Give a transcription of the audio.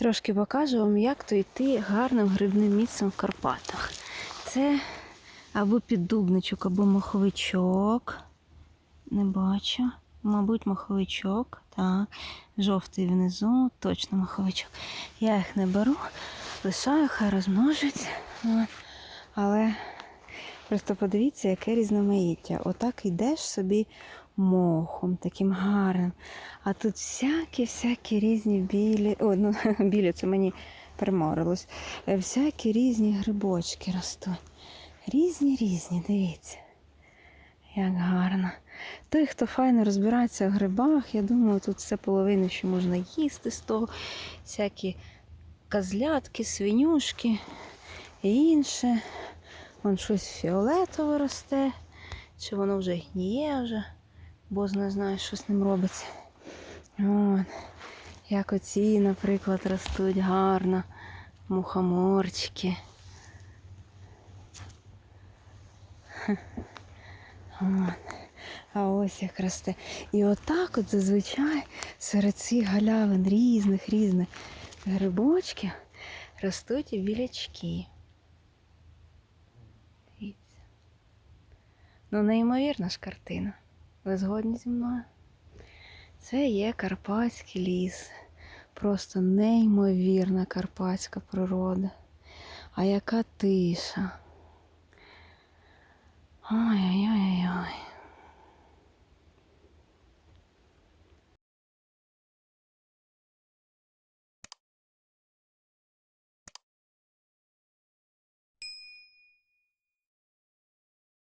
Трошки покажу вам, як то йти гарним грибним місцем в Карпатах. Це або піддубничок, або моховичок. Не бачу. Мабуть, моховичок. Так. Жовтий внизу, точно моховичок. Я їх не беру, лишаю, хай розмножуються. Але просто подивіться, яке різноманіття. Отак йдеш собі мохом, таким гарним. А тут всякі-всякі різні білі. О, ну, білі, це мені приморилось. Е, Всякі різні грибочки ростуть. Різні різні, дивіться. Як гарно. Той, хто файно розбирається в грибах, я думаю, тут все половину, що можна їсти з того. Всякі козлятки, свинюшки і інше. Вон щось фіолетове росте, чи воно вже гніє вже, бо не знаю, що з ним робиться. От. Як оці, наприклад, ростуть гарно. Мухоморчики. А ось як росте. І отак от зазвичай серед цих галявин різних різних грибочків ростуть білячки. Дивіться. Ну, неймовірна ж картина. Ви згодні зі мною? Це є Карпатський ліс. Просто неймовірна карпатська природа. А яка тиша. Ой-ой-ой-ой.